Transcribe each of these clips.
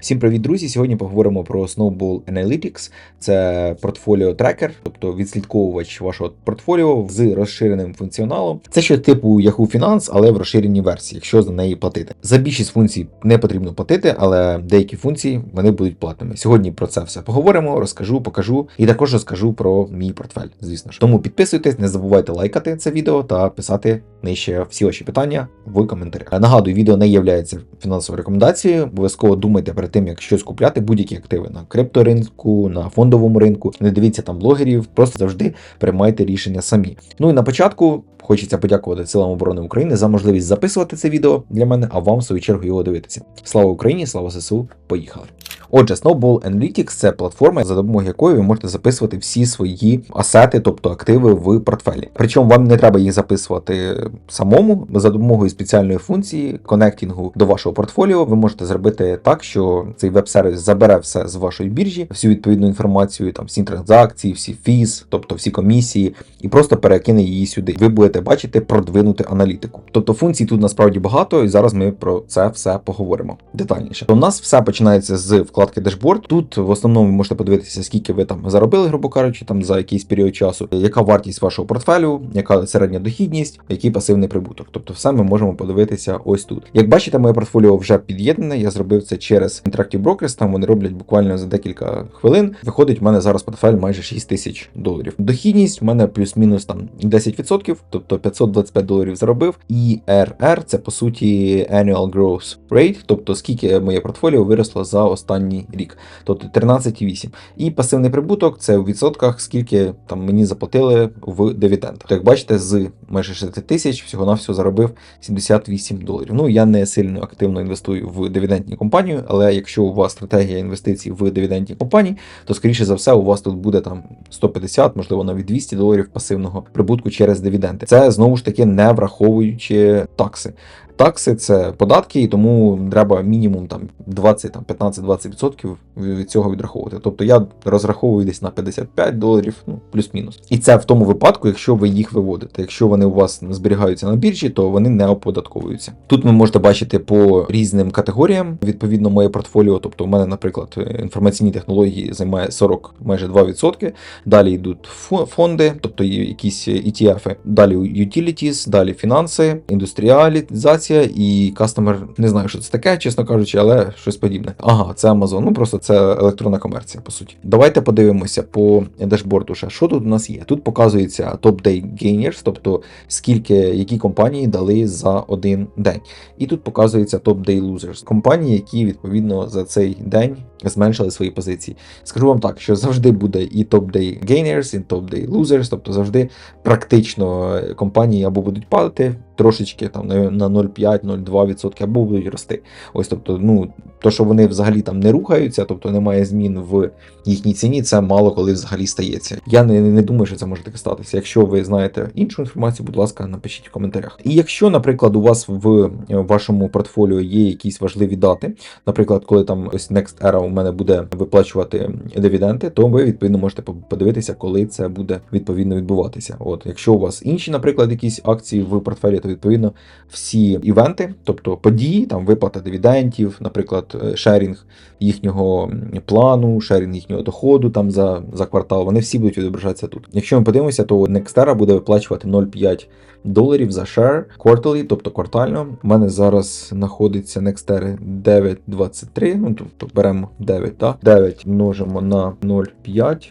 Всім привіт, друзі! Сьогодні поговоримо про Snowball Analytics. Це портфоліо трекер, тобто відслідковувач вашого портфоліо з розширеним функціоналом. Це щось типу Yahoo Finance, але в розширеній версії, якщо за неї платити. За більшість функцій не потрібно платити, але деякі функції вони будуть платними. Сьогодні про це все поговоримо, розкажу, покажу і також розкажу про мій портфель. Звісно ж. Тому підписуйтесь, не забувайте лайкати це відео та писати нижче всі ваші питання в коментарях. Нагадую, відео не є фінансовою рекомендацією. Обов'язково думайте перед тим, як щось купляти, будь-які активи на крипторинку, на фондовому ринку. Не дивіться там блогерів, просто завжди приймайте рішення самі. Ну і на початку. Хочеться подякувати Силам оборони України за можливість записувати це відео для мене, а вам в свою чергу його дивитися. Слава Україні, слава ЗСУ, поїхали! Отже, Snowball Analytics – це платформа, за допомогою якої ви можете записувати всі свої асети, тобто активи в портфелі. Причому вам не треба їх записувати самому за допомогою спеціальної функції конектінгу до вашого портфоліо. Ви можете зробити так, що цей веб-сервіс забере все з вашої біржі, всю відповідну інформацію, там всі транзакції, всі фіз, тобто всі комісії, і просто перекине її сюди. Ви будете бачити продвинути аналітику. Тобто функцій тут насправді багато, і зараз ми про це все поговоримо детальніше. У нас все починається з вкладки Дашборд. Тут в основному ви можете подивитися, скільки ви там заробили, грубо кажучи, там за якийсь період часу, яка вартість вашого портфелю, яка середня дохідність, який пасивний прибуток. Тобто, все ми можемо подивитися ось тут. Як бачите, моє портфоліо вже під'єднане. Я зробив це через Interactive Brokers, Там вони роблять буквально за декілька хвилин. Виходить, в мене зараз портфель майже 6 тисяч доларів. Дохідність в мене плюс-мінус там 10%, тобто 525 доларів заробив. І RR це по суті Annual Growth Rate, тобто скільки моє портфоліо виросло за останній рік, тобто 13,8. І пасивний прибуток це у відсотках, скільки там мені заплатили в дивідендах. Як бачите, з майже 60 тисяч всього на всього заробив 78 доларів. Ну я не сильно активно інвестую в дивідендні компанії, але якщо у вас стратегія інвестицій в дивідендні компанії, то скоріше за все у вас тут буде там 150, можливо навіть 200 доларів пасивного прибутку через дивіденди. Це знову ж таки не враховуючи такси. Такси це податки, і тому треба мінімум там 20, там 15-20% від цього відраховувати. Тобто я розраховую десь на 55 доларів, ну плюс-мінус. І це в тому випадку, якщо ви їх виводите. Якщо вони у вас зберігаються на біржі, то вони не оподатковуються. Тут ви можете бачити по різним категоріям відповідно моє портфоліо. Тобто, у мене, наприклад, інформаційні технології займає 40 майже 2%. Далі йдуть фонди, тобто якісь ETF, далі utilities, далі фінанси, індустріалізація інтеграція і кастомер не знаю, що це таке, чесно кажучи, але щось подібне. Ага, це Amazon. Ну просто це електронна комерція, по суті. Давайте подивимося по дешборду. ще, Що тут у нас є? Тут показується топ day Gainers, тобто скільки які компанії дали за один день. І тут показується топ day Losers. Компанії, які відповідно за цей день зменшили свої позиції. Скажу вам так, що завжди буде і топ-day gainers, і топ-day losers, тобто завжди практично компанії або будуть падати трошечки там на 0,5-0,2%, або будуть рости. Ось тобто, ну, то, що вони взагалі там не рухаються, тобто немає змін в їхній ціні, це мало коли взагалі стається. Я не, не думаю, що це може таке статися. Якщо ви знаєте іншу інформацію, будь ласка, напишіть в коментарях. І якщо, наприклад, у вас в вашому портфоліо є якісь важливі дати, наприклад, коли там ось Next Era у мене буде виплачувати дивіденти, то ви відповідно можете подивитися, коли це буде відповідно відбуватися. От, якщо у вас інші, наприклад, якісь акції в портфелі, то відповідно всі івенти, тобто події, там виплата дивідендів, наприклад, е, шерінг їхнього плану, шерінг їхнього доходу там за за квартал, вони всі будуть відображатися тут. Якщо ми подивимося, то Nextera буде виплачувати 0,5 доларів за share quarterly, тобто квартально. У мене зараз знаходиться Nextera 9,23, ну тобто беремо 9, так? 9 множимо на 0,5.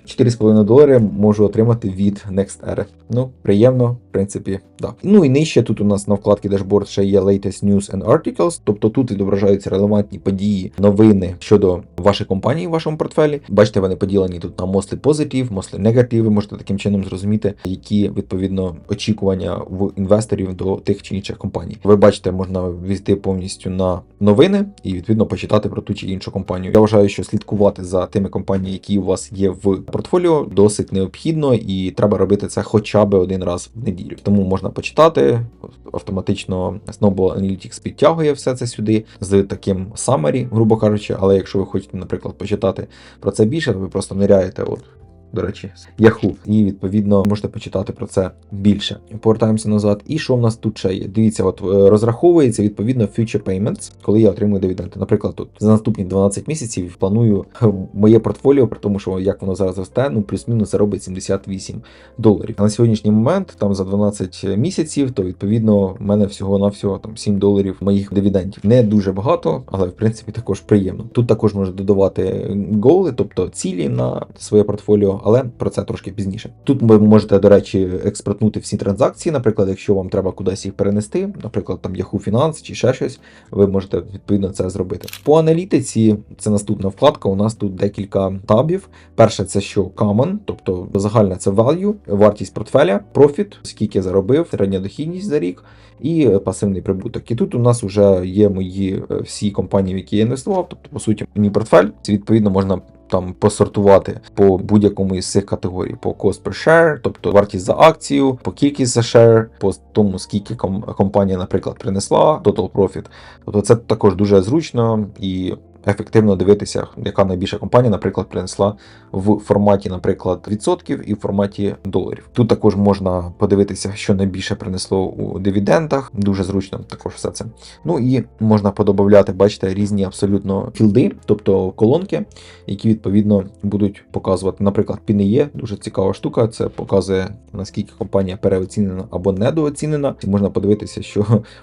4,5 долари можу отримати від NextEra. Ну, приємно, в принципі, так. Ну і нижче тут у нас на вкладці дашборд ще є Latest News and Articles, тобто тут відображаються релевантні події, новини щодо вашої компанії в вашому портфелі. Бачите, вони поділені тут на mostly positive, mostly negative, ви можете таким чином зрозуміти, які відповідно очікування в інвесторів до тих чи інших компаній. Ви бачите, можна ввійти повністю на новини і відповідно почитати про ту чи іншу компанію. Я вважаю, що слідкувати за тими компаніями, які у вас є в портфоліо, досить необхідно, і треба робити це хоча б один раз в неділю. Тому можна почитати. Автоматично Snowball Analytics підтягує все це сюди з таким summary, грубо кажучи. Але якщо ви хочете, наприклад, почитати про це більше, то ви просто ниряєте от до речі, Yahoo. І відповідно можете почитати про це більше. Повертаємося назад. І що в нас тут ще є? Дивіться, от е, розраховується відповідно future payments, коли я отримую дивіденди. Наприклад, тут за наступні 12 місяців планую е, моє портфоліо, при тому, що як воно зараз росте, ну плюс-мінус заробить 78 доларів. А на сьогоднішній момент, там за 12 місяців, то відповідно в мене всього на всього там 7 доларів моїх дивідендів. Не дуже багато, але в принципі також приємно. Тут також можна додавати голи, тобто цілі на своє портфоліо, але про це трошки пізніше. Тут ви можете, до речі, експортнути всі транзакції, наприклад, якщо вам треба кудись їх перенести, наприклад, там Yahoo Finance чи ще щось, ви можете відповідно це зробити. По аналітиці це наступна вкладка. У нас тут декілька табів. Перше, це що common, тобто загальна це value, вартість портфеля, profit, скільки заробив, середня дохідність за рік. І пасивний прибуток. І тут у нас вже є мої е, всі компанії, в які я інвестував. Тобто, по суті, мій портфель. Відповідно, можна там посортувати по будь-якому із цих категорій: по cost per share, тобто вартість за акцію, по кількість за share, по тому, скільки ком- компанія, наприклад, принесла, total profit. Тобто це також дуже зручно і ефективно дивитися, яка найбільша компанія, наприклад, принесла в форматі, наприклад, відсотків і в форматі доларів. Тут також можна подивитися, що найбільше принесло у дивідендах. Дуже зручно також все це. Ну і можна подобавляти, бачите, різні абсолютно філди, тобто колонки, які відповідно будуть показувати, наприклад, PNE, дуже цікава штука. Це показує наскільки компанія переоцінена або недооцінена. Можна подивитися, що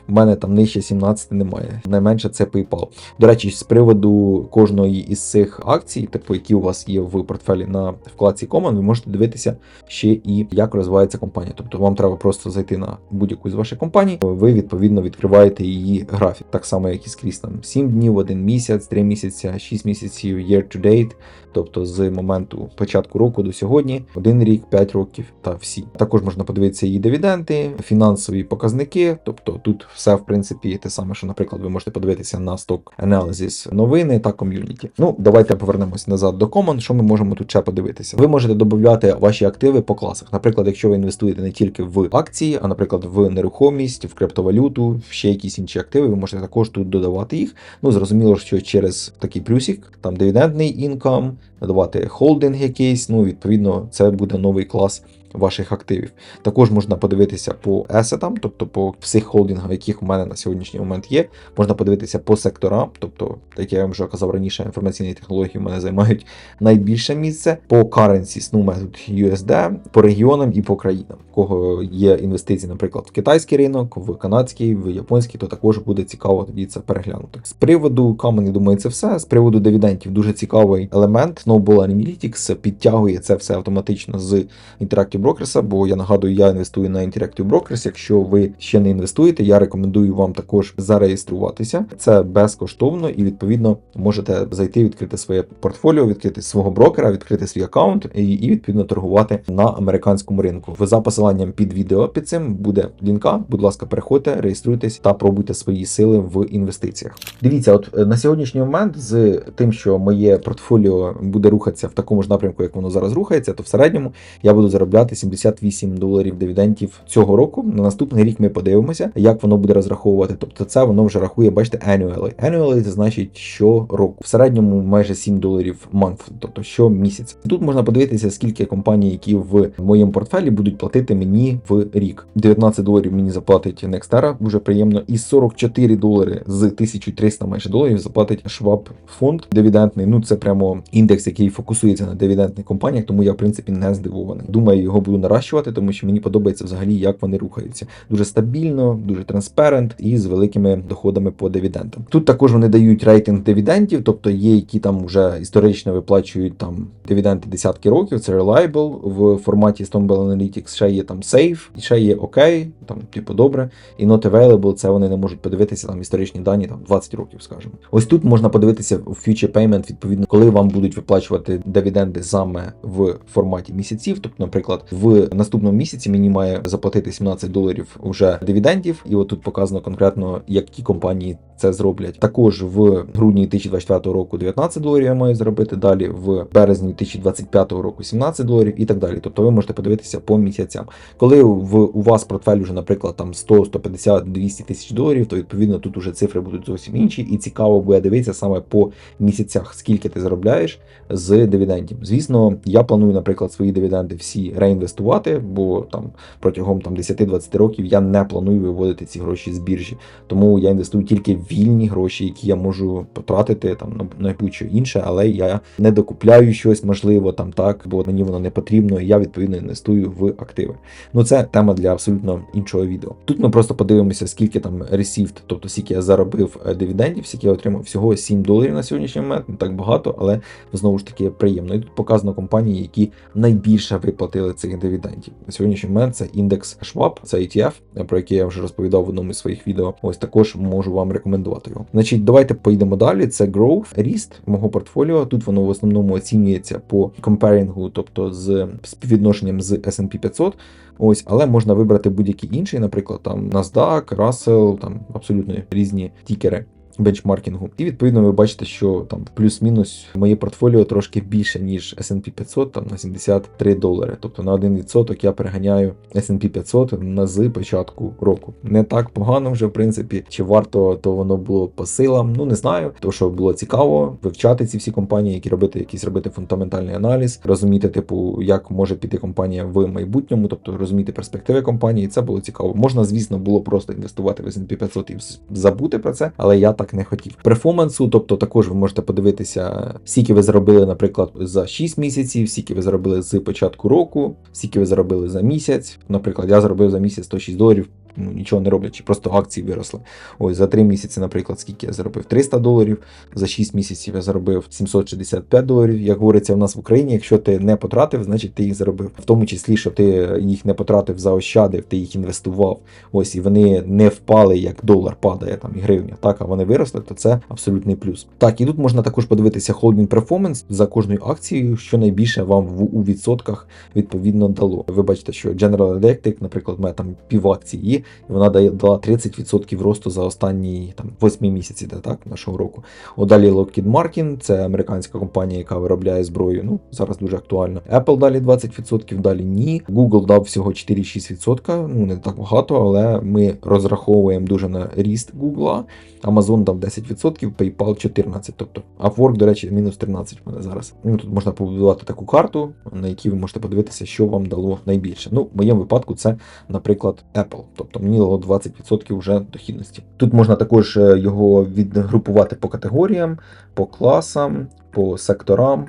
в мене там нижче 17 немає. Найменше це PayPal. До речі, з приводу кожної із цих акцій, типу, які у вас є в портфелі на вкладці Common, ви можете дивитися ще і як розвивається компанія. Тобто вам треба просто зайти на будь-яку з ваших компаній, ви відповідно відкриваєте її графік, так само, як і скрізь там 7 днів, 1 місяць, 3 місяці, 6 місяців, year to date, тобто з моменту початку року до сьогодні, 1 рік, 5 років та всі. Також можна подивитися її дивіденди, фінансові показники, тобто тут все в принципі те саме, що, наприклад, ви можете подивитися на Stock Analysis новини та ком'юніті. Ну, давайте повернемось назад до Common. Що ми можемо тут ще подивитися? Ви можете додати ваші активи по класах. Наприклад, якщо ви інвестуєте не тільки в акції, а наприклад, в нерухомість, в криптовалюту, в ще якісь інші активи, ви можете також тут додавати їх. Ну, зрозуміло, що через такий плюсик, там дивідендний інкам, додавати холдинг якийсь. Ну, відповідно, це буде новий клас. Ваших активів також можна подивитися по есетам, тобто по всіх холдингах, яких у мене на сьогоднішній момент є. Можна подивитися по секторам, тобто, як я вам вже казав раніше, інформаційні технології в мене займають найбільше місце по currencies, ну, метод USD, по регіонам і по країнам. У кого є інвестиції, наприклад, в китайський ринок, в канадський, в японський, то також буде цікаво тоді це переглянути. З приводу я думаю, це все. З приводу дивідендів дуже цікавий елемент. Snowball Analytics підтягує це все автоматично з Interactive Brokers, бо я нагадую, я інвестую на Interactive Brokers. Якщо ви ще не інвестуєте, я рекомендую вам також зареєструватися. Це безкоштовно і відповідно можете зайти, відкрити своє портфоліо, відкрити свого брокера, відкрити свій аккаунт і, відповідно торгувати на американському ринку. За посиланням під відео під цим буде лінка. Будь ласка, переходьте, реєструйтесь та пробуйте свої сили в інвестиціях. Дивіться, от е, на сьогоднішній момент з тим, що моє портфоліо буде рухатися в такому ж напрямку, як воно зараз рухається, то в середньому я буду заробляти 78 доларів дивідендів цього року. На наступний рік ми подивимося, як воно буде розраховувати. Тобто, це воно вже рахує, бачите, annually. Annually – це значить щороку. В середньому майже 7 доларів month, тобто щомісяця. Тут можна подивитися, скільки компаній, які в моєму портфелі будуть платити мені в рік. 19 доларів мені заплатить Nextera, дуже приємно, і 44 долари з 1300 майже доларів заплатить Schwab фонд дивідендний. Ну це прямо індекс, який фокусується на дивідендних компаніях, тому я в принципі не здивований. Думаю, його буду наращувати, тому що мені подобається взагалі, як вони рухаються. Дуже стабільно, дуже транспарент і з великими доходами по дивідендам. Тут також вони дають рейтинг дивідендів, тобто є, які там вже історично виплачують там дивіденди десятки років. Це Reliable в форматі Stonebell Analytics, ще є там Safe, і ще є OK, там типу добре. І Not Available, це вони не можуть подивитися там історичні дані, там 20 років, скажімо. Ось тут можна подивитися у Future Payment, відповідно, коли вам будуть виплачувати дивіденди саме в форматі місяців. Тобто, наприклад, В наступному місяці мені має заплатити 17 доларів вже дивідендів, і от тут показано конкретно, які компанії це зроблять. Також в грудні 2024 року 19 доларів я маю заробити. Далі в березні 2025 року 17 доларів і так далі. Тобто ви можете подивитися по місяцям. Коли в у вас портфель вже, наприклад, там 100, 150, 200 тисяч доларів, то відповідно тут уже цифри будуть зовсім інші, і цікаво буде дивитися саме по місяцях, скільки ти заробляєш з дивідендів. Звісно, я планую, наприклад, свої дивіденди всі реінвестувати, бо там протягом там 10-20 років я не планую виводити ці гроші з біржі. Тому я інвестую тільки в вільні гроші, які я можу потратити там на, будь-що інше, але я не докупляю щось, можливо, там так, бо мені воно не потрібно. і Я відповідно інвестую в активи. Ну це тема для абсолютно іншого відео. Тут ми просто подивимося, скільки там received, тобто скільки я заробив е, дивідендів, скільки я отримав всього 7 доларів на сьогоднішній момент, не так багато, але знову ж таки приємно. І тут показано компанії, які найбільше виплатили цих дивідендів. На сьогоднішній момент це індекс Schwab, це ETF, про який я вже розповідав в одному із своїх відео. Ось також можу вам рекомендувати його. Значить, давайте поїдемо далі. Це growth, ріст мого портфоліо. Тут воно в основному оцінюється по компарінгу, тобто з співвідношенням з S&P 500. Ось, але можна вибрати будь-який інший, наприклад, там NASDAQ, Russell, там абсолютно різні тікери. Бенчмаркінгу, і відповідно ви бачите, що там плюс-мінус моє портфоліо трошки більше, ніж S&P 500, там на 73 долари. Тобто на 1% я переганяю S&P 500 на з початку року. Не так погано вже, в принципі, чи варто то воно було по силам. Ну не знаю, то що було цікаво вивчати ці всі компанії, які робити якийсь робити фундаментальний аналіз, розуміти, типу, як може піти компанія в майбутньому, тобто розуміти перспективи компанії. Це було цікаво. Можна, звісно, було просто інвестувати в S&P 500 і забути про це, але я так не хотів. Перформансу, тобто також ви можете подивитися, скільки ви заробили, наприклад, за 6 місяців, скільки ви заробили з початку року, скільки ви заробили за місяць. Наприклад, я заробив за місяць 106 доларів. Ну, нічого не роблячи, просто акції виросли. Ось за 3 місяці, наприклад, скільки я заробив 300 доларів, за 6 місяців я заробив 765 доларів. Як говориться в нас в Україні, якщо ти не потратив, значить ти їх заробив. В тому числі, що ти їх не потратив, заощадив, ти їх інвестував. Ось і вони не впали, як долар падає там і гривня. Так, а вони виросли, то це абсолютний плюс. Так, і тут можна також подивитися holding performance за кожною акцією, що найбільше вам в у відсотках відповідно дало. Ви бачите, що General Electric, наприклад, має там пів акції і вона дала 30% росту за останні там 8 місяців де, так, нашого року. О, далі Lockheed Martin, це американська компанія, яка виробляє зброю. Ну зараз дуже актуально. Apple далі 20%, далі ні. Google дав всього 4,6%. Ну не так багато, але ми розраховуємо дуже на ріст Google. Amazon дав 10%, PayPal 14%. Тобто Upwork, до речі, мінус 13 в мене зараз. Ну тут можна побудувати таку карту, на якій ви можете подивитися, що вам дало найбільше. Ну, в моєму випадку це, наприклад, Apple. Тобто дало 20% вже дохідності. Тут можна також е, його відгрупувати по категоріям, по класам, по секторам.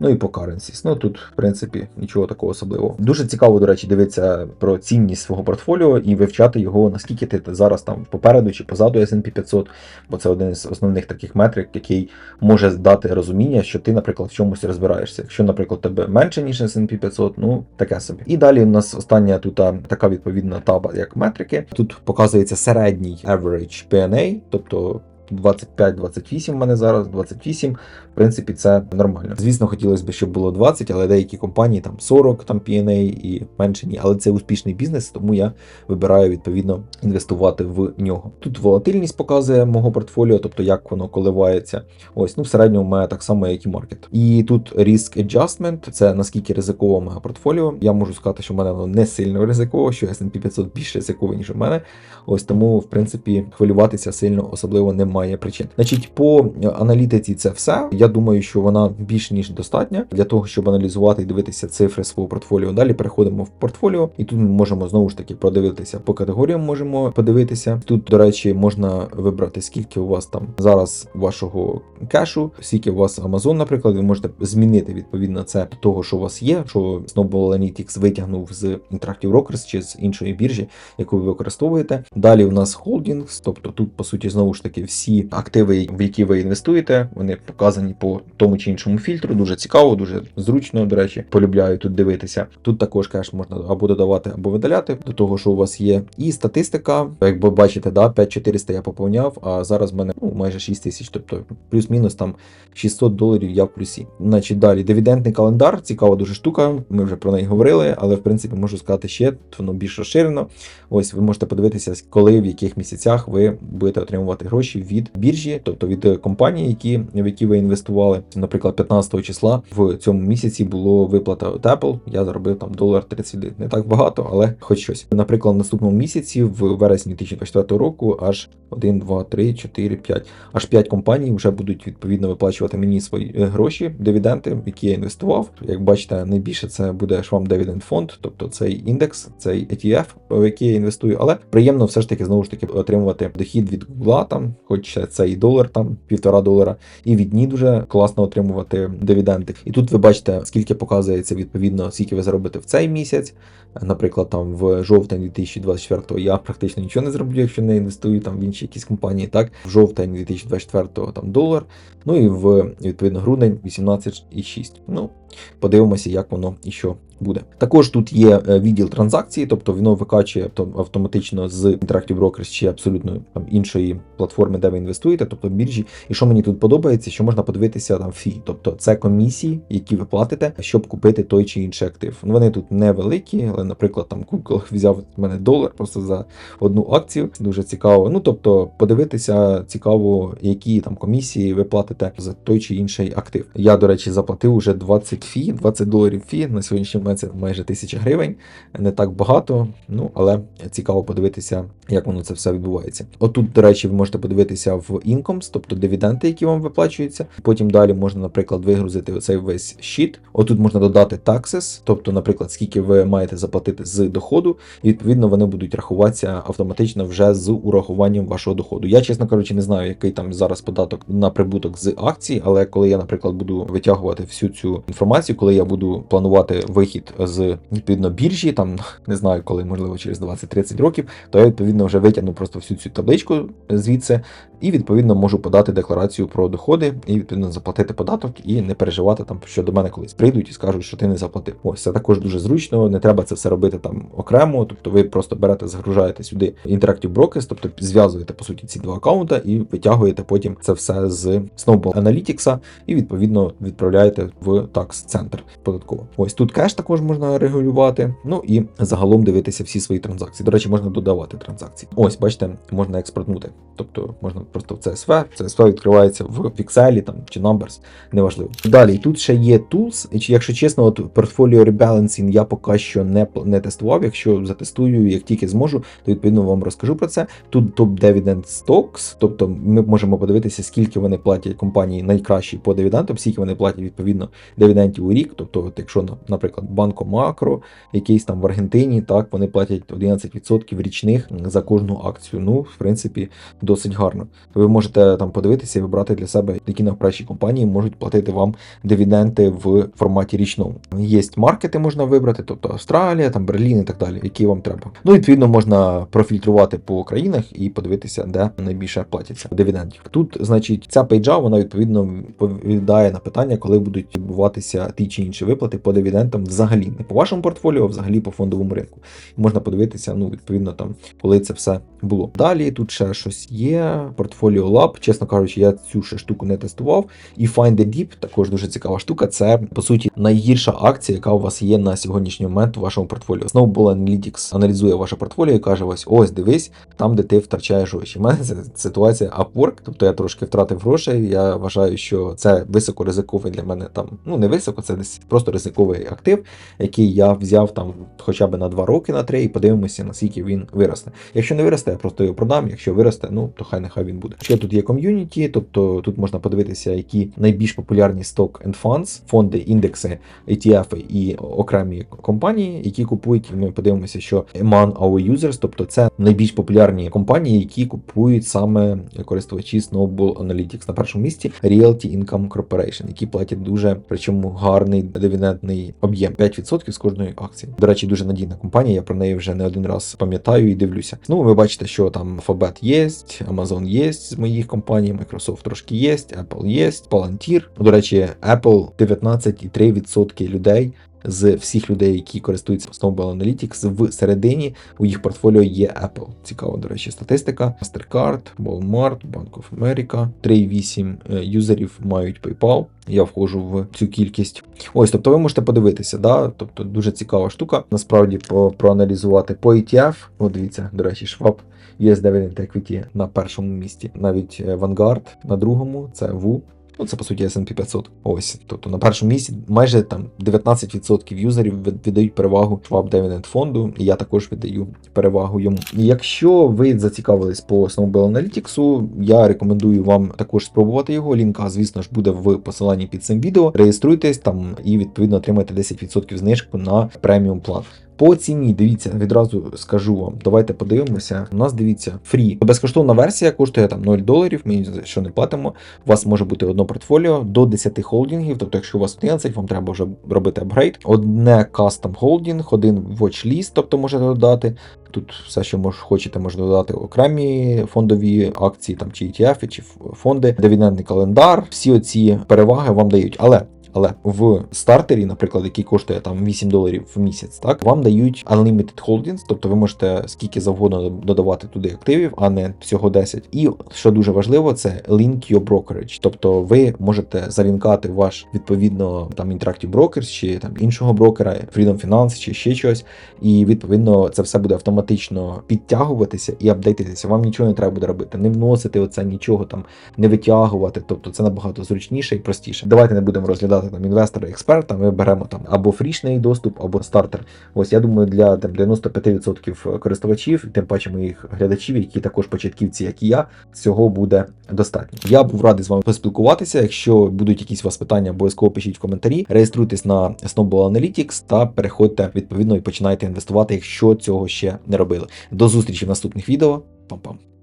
Ну і по currencies. Ну тут, в принципі, нічого такого особливого. Дуже цікаво, до речі, дивитися про цінність свого портфоліо і вивчати його, наскільки ти зараз там попереду чи позаду S&P 500, бо це один з основних таких метрик, який може дати розуміння, що ти, наприклад, в чомусь розбираєшся. Якщо, наприклад, тебе менше, ніж S&P 500, ну таке собі. І далі у нас остання тут така відповідна таба, як метрики. Тут показується середній average PNA, тобто 25-28 в мене зараз, 28. Принципі, це нормально. Звісно, хотілося б, щоб було 20, але деякі компанії там 40 там P&A і менше ні. Але це успішний бізнес, тому я вибираю відповідно інвестувати в нього. Тут волатильність показує мого портфоліо, тобто як воно коливається. Ось, ну в середньому має так само, як і маркет. І тут Risk Adjustment, це наскільки ризиково моє портфоліо. Я можу сказати, що в мене воно не сильно ризиково, що S&P 500 більш ризикове, ніж у мене. Ось тому, в принципі, хвилюватися сильно особливо немає причин. Значить, по аналітиці це все. Я думаю, що вона більш ніж достатня для того, щоб аналізувати і дивитися цифри свого портфоліо. Далі переходимо в портфоліо, і тут ми можемо знову ж таки продивитися по категоріям. Можемо подивитися. Тут, до речі, можна вибрати, скільки у вас там зараз вашого кешу, скільки у вас Amazon, наприклад, ви можете змінити відповідно це до того, що у вас є. Що Snowball Analytics витягнув з Interactive Brokers чи з іншої біржі, яку ви використовуєте. Далі у нас Holdings, тобто тут, по суті, знову ж таки всі активи, в які ви інвестуєте. Вони показані по тому чи іншому фільтру. Дуже цікаво, дуже зручно. До речі, полюбляю тут дивитися. Тут також кеш можна або додавати, або видаляти до того, що у вас є. І статистика, як ви бачите, да, 5400 я поповняв, а зараз в мене ну, майже 6 тисяч, тобто плюс-мінус там 600 доларів я в плюсі. Значить, далі дивідендний календар, цікава дуже штука. Ми вже про неї говорили, але в принципі можу сказати ще, воно більш розширено. Ось ви можете подивитися, коли в яких місяцях ви будете отримувати гроші від біржі, тобто від компанії, які в які ви інвестували. Наприклад, 15 числа в цьому місяці було виплата від Apple. Я заробив там долар 31. Не так багато, але хоч щось. Наприклад, в наступному місяці, в вересні 2024 року, аж 1, 2, 3, 4, 5. Аж 5 компаній вже будуть відповідно виплачувати мені свої е, гроші, дивіденди, які я інвестував. Як бачите, найбільше це буде Schwab Dividend Fund, тобто цей індекс, цей ETF, в який я інвестую. Але приємно все ж таки знову ж таки отримувати дохід від Google, там, хоч це і долар, там півтора долара, і від дні дуже класно отримувати дивіденди. І тут ви бачите, скільки показується відповідно, скільки ви заробите в цей місяць. Наприклад, там в жовтень 2024 я практично нічого не зроблю, якщо не інвестую там в інші якісь компанії. Так, в жовтень 2024 там долар. Ну і в відповідно грудень 18,6. Ну, подивимося, як воно і що буде. Також тут є е, відділ транзакцій, тобто воно викачує автоматично з Interactive Brokers чи абсолютно там іншої платформи, де ви інвестуєте, тобто біржі. І що мені тут подобається, що можна подивитися там фі, тобто це комісії, які ви платите, щоб купити той чи інший актив. Вони тут невеликі, але, наприклад, там Google взяв в мене долар просто за одну акцію. Дуже цікаво. Ну тобто, подивитися цікаво, які там комісії ви платите за той чи інший актив. Я, до речі, заплатив уже 20 фі, 20 доларів фі на сьогоднішній момент це майже 1000 гривень. Не так багато, ну але цікаво подивитися, як воно це все відбувається. Отут, до речі, ви можете подивитися в Incomes, тобто дивіденди, які вам виплачуються. Потім далі можна, наприклад, вигрузити оцей весь щит. Отут можна додати taxes, тобто, наприклад, скільки ви маєте заплатити з доходу, і відповідно вони будуть рахуватися автоматично вже з урахуванням вашого доходу. Я, чесно кажучи, не знаю, який там зараз податок на прибуток з акцій, але коли я, наприклад, буду витягувати всю цю інформацію, коли я буду планувати вихід з відповідно біржі, там не знаю, коли можливо через 20-30 років, то я відповідно вже витягну просто всю цю табличку звідси, і відповідно можу подати декларацію про доходи і відповідно заплатити податок і не переживати там, що до мене колись прийдуть і скажуть, що ти не заплатив. Ось це також дуже зручно. Не треба це все робити там окремо. Тобто ви просто берете, загружаєте сюди Interactive Brokers, тобто зв'язуєте по суті ці два аккаунта і витягуєте потім це все з Snowball Analytics і відповідно відправляєте в tax центр податково. Ось тут кеш також можна регулювати. Ну і загалом дивитися всі свої транзакції. До речі, можна додавати транзакції. Ось, бачите, можна експортнути. Тобто можна просто в CSV, CSV відкривається в Excel там чи Numbers, неважливо. Далі тут ще є tools, якщо чесно, от Portfolio Rebalancing я поки що не не тестував. Якщо затестую, як тільки зможу, то відповідно вам розкажу про це. Тут топ Dividend Stocks, тобто ми можемо подивитися, скільки вони платять компанії найкращі по дивідендам, скільки вони платять відповідно дивідендів у рік. Тобто, от якщо, наприклад, Банко Макро, якийсь там в Аргентині, так вони платять 11% річних за кожну акцію. Ну, в принципі, досить гарно. Ви можете там подивитися і вибрати для себе, які найкращі компанії можуть платити вам дивіденди в форматі річному. Є маркети, можна вибрати, тобто Австралія, там Берлін і так далі, які вам треба. Ну, відповідно, можна профільтрувати по країнах і подивитися, де найбільше платяться дивідендів. Тут, значить, ця пейджа, вона відповідно відповідає на питання, коли будуть відбуватися ті чи інші виплати по дивідендам взагалі, не по вашому портфоліо, а взагалі по фондовому ринку. Можна подивитися, ну, відповідно, там, коли це все було. Далі тут ще щось є. Портфоліо Lab, чесно кажучи, я цю ще штуку не тестував. І Find the Deep, також дуже цікава штука. Це по суті найгірша акція, яка у вас є на сьогоднішній момент у вашому портфоліо. Snowball Analytics аналізує ваше портфоліо і каже: ось ось дивись, там, де ти втрачаєш гроші. У мене це ситуація Upwork, тобто я трошки втратив грошей. Я вважаю, що це високоризиковий для мене там, ну не високо, це десь просто ризиковий актив, який я взяв там хоча б на 2 роки, на 3, і подивимося, наскільки він виросте. Якщо не виросте, я просто його продам. Якщо виросте, ну то хай нехай він буде. Ще тут є ком'юніті, тобто тут можна подивитися, які найбільш популярні stock and funds, фонди, індекси, ETF і окремі компанії, які купують. Ми подивимося, що among our users, тобто це найбільш популярні компанії, які купують саме користувачі Snowball Analytics. На першому місці Realty Income Corporation, які платять дуже причому гарний дивідендний об'єм 5% з кожної акції. До речі, дуже надійна компанія. Я про неї вже не один раз пам'ятаю і дивлюся. Ну, ви бачите, що там Alphabet є, Amazon є з моїх компаній, Microsoft трошки є, Apple є, Palantir. До речі, Apple 19,3% людей. З всіх людей, які користуються Snowball Analytics, в середині у їх портфоліо є Apple. Цікава, до речі, статистика. Mastercard, Walmart, Bank of America, 3,8 е, юзерів мають PayPal. Я входжу в цю кількість. Ось, тобто ви можете подивитися, да? тобто дуже цікава штука. Насправді по, проаналізувати по ETF. От дивіться, до речі, Schwab US Dividend Equity на першому місці. Навіть е, Vanguard на другому, це WU. Ну, це по суті S&P 500. Ось, тобто на першому місці майже там 19% юзерів віддають перевагу Schwab Dividend фонду, і я також віддаю перевагу йому. Якщо ви зацікавились по Snowball Analytics, я рекомендую вам також спробувати його. Лінка, звісно ж, буде в посиланні під цим відео. Реєструйтесь там і відповідно отримаєте 10% знижку на преміум план. По ціні, дивіться, відразу скажу вам. Давайте подивимося. У нас дивіться фрі. Безкоштовна версія коштує там 0 доларів. Ми що не платимо. У вас може бути одно портфоліо до 10 холдингів. Тобто, якщо у вас 11, вам треба вже робити апгрейд. Одне кастом холдинг, один watchlist, тобто можете додати. Тут все, що мож, хочете, можна додати окремі фондові акції, там чи ETF, чи фонди, дивідендний календар. Всі оці переваги вам дають. Але але в стартері, наприклад, який коштує там 8 доларів в місяць, так вам дають unlimited holdings, тобто ви можете скільки завгодно додавати туди активів, а не всього 10. І що дуже важливо, це link your brokerage, тобто ви можете залінкати ваш відповідно там Interactive Brokers чи там іншого брокера, Freedom Finance чи ще щось. І відповідно це все буде автоматично підтягуватися і апдейтитися. Вам нічого не треба буде робити, не вносити оце нічого там, не витягувати. Тобто це набагато зручніше і простіше. Давайте не будемо розглядати там інвестора експерта. Ми беремо там або фрішний доступ, або стартер. Ось я думаю, для там 95% користувачів, тим паче моїх глядачів, які також початківці, як і я, цього буде достатньо. Я був радий з вами поспілкуватися. Якщо будуть якісь у вас питання, обов'язково пишіть в коментарі. Реєструйтесь на Snowball Analytics та переходьте відповідно і починайте інвестувати, якщо цього ще не робили. До зустрічі в наступних відео. Пам-пам.